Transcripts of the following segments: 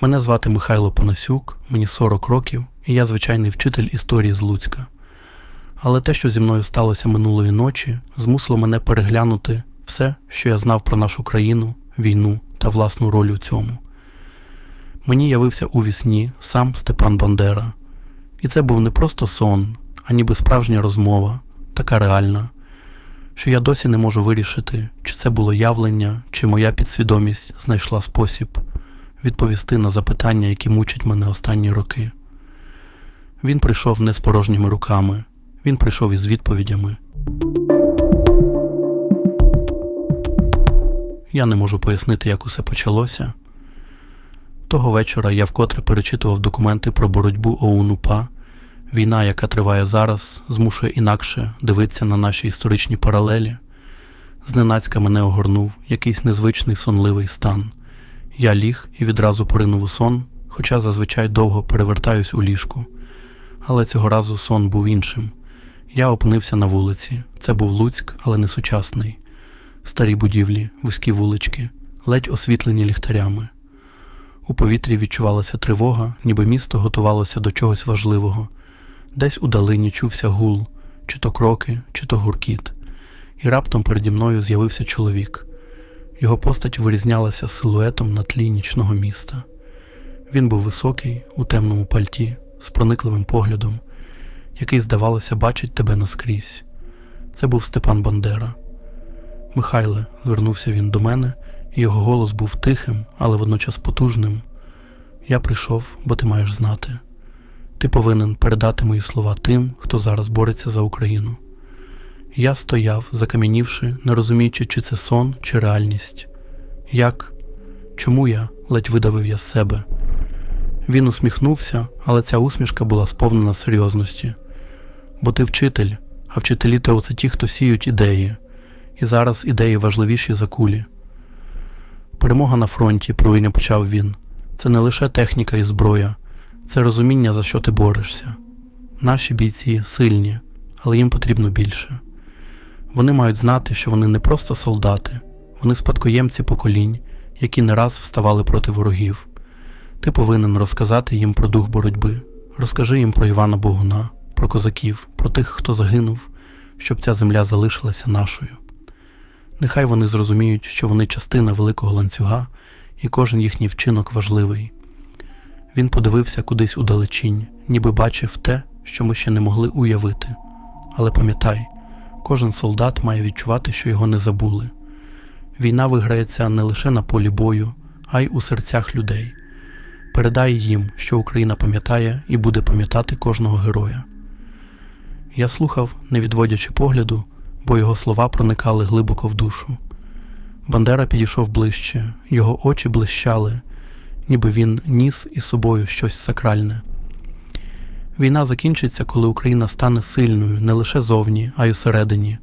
Мене звати Михайло Панасюк, мені 40 років, і я звичайний вчитель історії з Луцька. Але те, що зі мною сталося минулої ночі, змусило мене переглянути все, що я знав про нашу країну, війну та власну роль у цьому. Мені явився у вісні сам Степан Бандера. І це був не просто сон, а ніби справжня розмова, така реальна, що я досі не можу вирішити, чи це було явлення, чи моя підсвідомість знайшла спосіб відповісти на запитання, які мучать мене останні роки. Він прийшов не з порожніми руками, він прийшов із відповідями. Я не можу пояснити, як усе почалося. Того вечора я вкотре перечитував документи про боротьбу ОУН-УПА. Війна, яка триває зараз, змушує інакше дивитися на наші історичні паралелі. Зненацька мене огорнув якийсь незвичний сонливий стан. Я ліг і відразу поринув у сон, хоча зазвичай довго перевертаюсь у ліжку. Але цього разу сон був іншим. Я опинився на вулиці. Це був Луцьк, але не сучасний. Старі будівлі, вузькі вулички, ледь освітлені ліхтарями. У повітрі відчувалася тривога, ніби місто готувалося до чогось важливого. Десь у далині чувся гул, чи то кроки, чи то гуркіт. І раптом переді мною з'явився чоловік. Його постать вирізнялася силуетом на тлі нічного міста. Він був високий, у темному пальті, з проникливим поглядом, який, здавалося, бачить тебе наскрізь. Це був Степан Бандера. Михайле, звернувся він до мене, і його голос був тихим, але водночас потужним. Я прийшов, бо ти маєш знати. Ти повинен передати мої слова тим, хто зараз бореться за Україну. Я стояв, закам'янівши, не розуміючи, чи це сон, чи реальність. Як? Чому я? ледь видавив я з себе. Він усміхнувся, але ця усмішка була сповнена серйозності. Бо ти вчитель, а вчителі то це ті, хто сіють ідеї, і зараз ідеї важливіші за кулі. Перемога на фронті, провиння почав він. Це не лише техніка і зброя, це розуміння, за що ти борешся. Наші бійці сильні, але їм потрібно більше. Вони мають знати, що вони не просто солдати, вони спадкоємці поколінь, які не раз вставали проти ворогів. Ти повинен розказати їм про дух боротьби. Розкажи їм про Івана Богуна, про козаків, про тих, хто загинув, щоб ця земля залишилася нашою. Нехай вони зрозуміють, що вони частина великого ланцюга, і кожен їхній вчинок важливий. Він подивився кудись удалечінь, ніби бачив те, що ми ще не могли уявити. Але пам'ятай, кожен солдат має відчувати, що його не забули. Війна виграється не лише на полі бою, а й у серцях людей. Передай їм, що Україна пам'ятає і буде пам'ятати кожного героя. Я слухав, не відводячи погляду, бо його слова проникали глибоко в душу. Бандера підійшов ближче, його очі блищали, ніби він ніс із собою щось сакральне. Війна закінчиться, коли Україна стане сильною не лише зовні, а й усередині.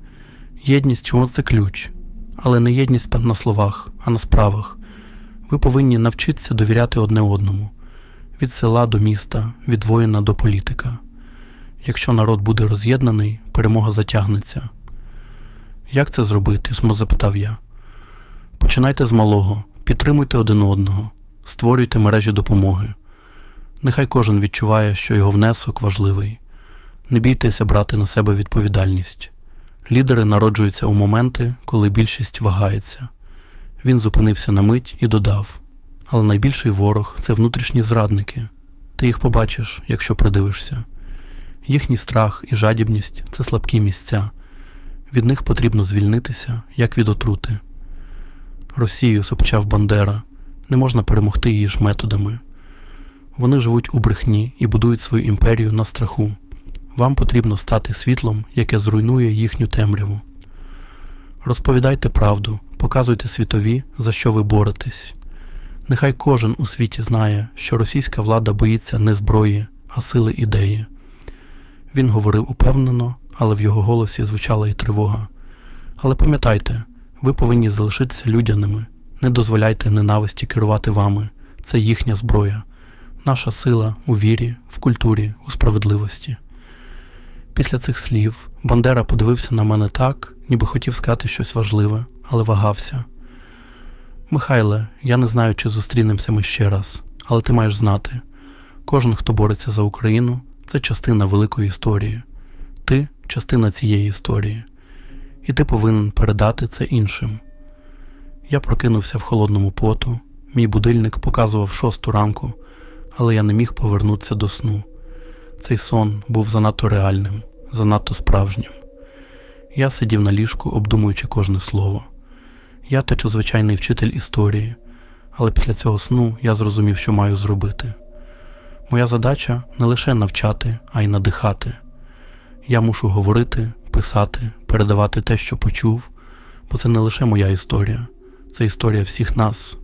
Єдність чому це ключ, але не єдність на словах, а на справах. Ви повинні навчитися довіряти одне одному від села до міста, від воїна до політика. Якщо народ буде роз'єднаний, перемога затягнеться. Як це зробити? запитав я. Починайте з малого, підтримуйте один одного, створюйте мережі допомоги. Нехай кожен відчуває, що його внесок важливий. Не бійтеся брати на себе відповідальність. Лідери народжуються у моменти, коли більшість вагається. Він зупинився на мить і додав: але найбільший ворог це внутрішні зрадники. Ти їх побачиш, якщо придивишся. Їхній страх і жадібність це слабкі місця. Від них потрібно звільнитися, як від отрути. Росію сопчав Бандера, не можна перемогти її ж методами. Вони живуть у брехні і будують свою імперію на страху. Вам потрібно стати світлом, яке зруйнує їхню темряву. Розповідайте правду, показуйте світові, за що ви боретесь. Нехай кожен у світі знає, що російська влада боїться не зброї, а сили ідеї. Він говорив упевнено, але в його голосі звучала і тривога. Але пам'ятайте, ви повинні залишитися людяними, не дозволяйте ненависті керувати вами. Це їхня зброя, наша сила у вірі, в культурі, у справедливості. Після цих слів Бандера подивився на мене так, ніби хотів сказати щось важливе, але вагався. Михайле, я не знаю, чи зустрінемося ми ще раз, Але ти маєш знати, кожен, хто бореться за Україну, це частина великої історії. Ти частина цієї історії, і ти повинен передати це іншим. Я прокинувся в холодному поту, мій будильник показував шосту ранку, але я не міг повернутися до сну. Цей сон був занадто реальним, занадто справжнім. Я сидів на ліжку, обдумуючи кожне слово. Я течу звичайний вчитель історії, але після цього сну я зрозумів, що маю зробити. Моя задача не лише навчати, а й надихати. Я мушу говорити, писати, передавати те, що почув, бо це не лише моя історія, це історія всіх нас,